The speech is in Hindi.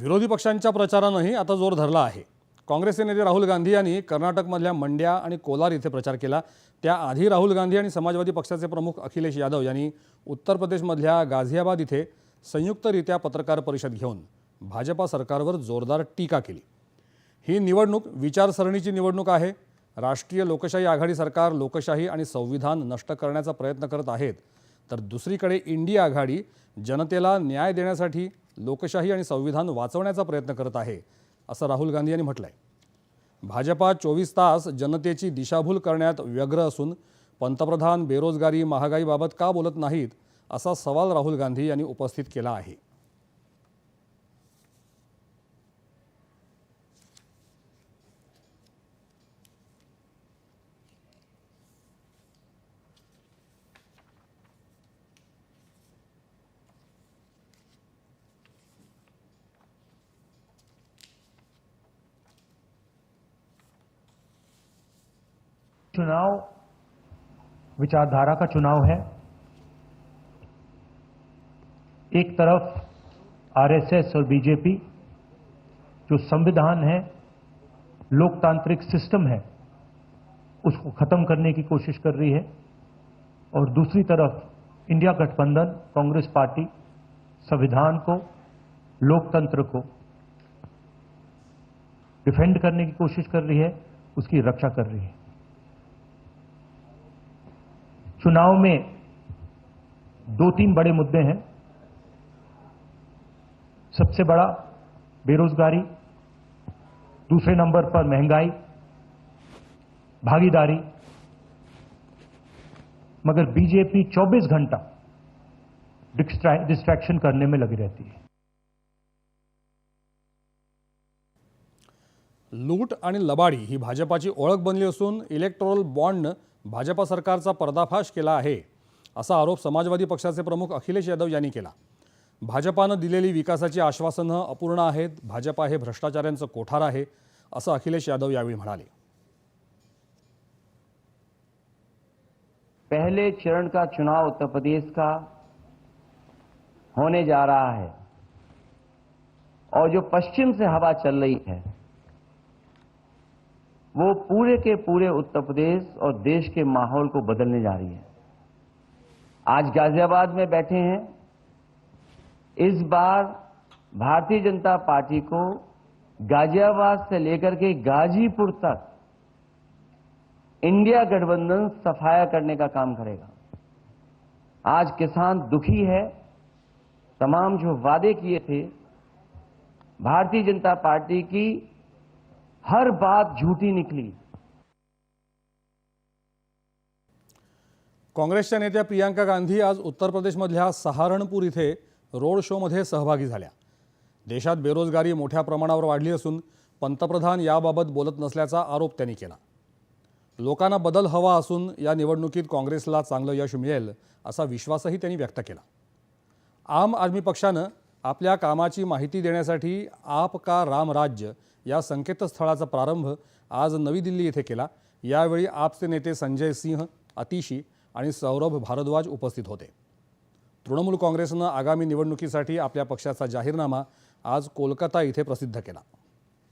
विरोधी पक्षांच्या प्रचारानंही आता जोर धरला आहे. काँग्रेसचे नेते राहुल गांधी यांनी कर्नाटकमधल्या मंड्या आणि कोलार इथे प्रचार केला. त्याआधी राहुल गांधी आणि समाजवादी पक्षाचे प्रमुख अखिलेश यादव यांनी उत्तर प्रदेशमधल्या गाझियाबाद इथे संयुक्तरित्या पत्रकार परिषद घेऊन भाजपा सरकारवर जोरदार टीका केली. ही निवडणूक विचारसरणीची निवडणूक आहे. राष्ट्रीय लोकशाही आघाडी सरकार लोकशाही आणि संविधान नष्ट करण्याचा प्रयत्न करत आहेत. तर दुसरीकडे इंडिया आघाडी जनतेला न्याय देण्यासाठी लोकशाही आणि संविधान वाचवण्याचा प्रयत्न करत आहे असं राहुल गांधी यांनी म्हटलं आहे भाजपा चोवीस तास जनतेची दिशाभूल करण्यात व्यग्र असून पंतप्रधान बेरोजगारी महागाईबाबत का बोलत नाहीत असा सवाल राहुल गांधी यांनी उपस्थित केला आहे. चुनाव, विचारधारा का चुनाव है। एक तरफ़ आरएसएस और बीजेपी, जो संविधान है, लोकतांत्रिक सिस्टम है, उसको खत्म करने की कोशिश कर रही है। और दूसरी तरफ़ इंडिया गठबंधन, कांग्रेस पार्टी, संविधान को, लोकतंत्र को डिफेंड करने की कोशिश कर रही है, उसकी रक्षा कर रही है। चुनाव में दो तीन बड़े मुद्दे हैं। सबसे बड़ा, बेरोजगारी। दूसरे नंबर पर महँगाई, भागीदारी। मगर बीजेपी 24 घंटा डिस्ट्रैक्शन करने में लगी रहती है। लूट आणि लबाडी ही भाजपाची ओळख बनली असून इलेक्ट्रोल बॉन्डनं भाजपा सरकारचा पर्दाफाश केला आहे आरोप समाजवादी पक्षाचे प्रमुख अखिलेश यादव यांनी केला. भाजपानं दिलेली विकासाची आश्वासनं अपूर्ण आहेत, भाजपा हे भ्रष्टाचाऱ्यांचं कोठार आहे, असं अखिलेश यादव यावेळी म्हणाले. पहले चरण का चुनाव उत्तर प्रदेश का होने जा रहा है और जो पश्चिम से हवा चल रही है वो पूरे के पूरे उत्तर प्रदेश और देश के माहौल को बदलने जा रही है। आज गाजियाबाद में बैठे हैं। इस बार भारतीय जनता पार्टी को गाजियाबाद से लेकर के गाजीपुर तक इंडिया गठबंधन सफाया करने का काम करेगा। आज किसान दुखी है। तमाम जो वादे किए थे, भारतीय जनता पार्टी की हर बात झूठी निकली। काँग्रेसच्या नेत्या प्रियांका गांधी आज उत्तर प्रदेशमधल्या सहारणपूर इथे रोड शोमध्ये सहभागी झाल्या. देशात बेरोजगारी मोठ्या प्रमाणावर वाढली असून पंतप्रधान याबाबत बोलत नसल्याचा आरोप त्यांनी केला. लोकांना बदल हवा असून या निवडणुकीत काँग्रेसला चांगलं यश मिळेल असा विश्वासही त्यांनी व्यक्त केला. आम आदमी पक्षानं आपल्या कामाची माहिती देण्यासाठी आप का राम राज्य या संकेतस्थळाचा प्रारंभ आज नवी दिल्ली येथे केला. यावेळी आपचे नेते संजय सिंह अतिशी आणि सौरभ भारद्वाज उपस्थित होते. तृणमूल काँग्रेसनं आगामी निवडणुकीसाठी आपल्या पक्षाचा जाहीरनामा आज कोलकाता इथे प्रसिद्ध केला.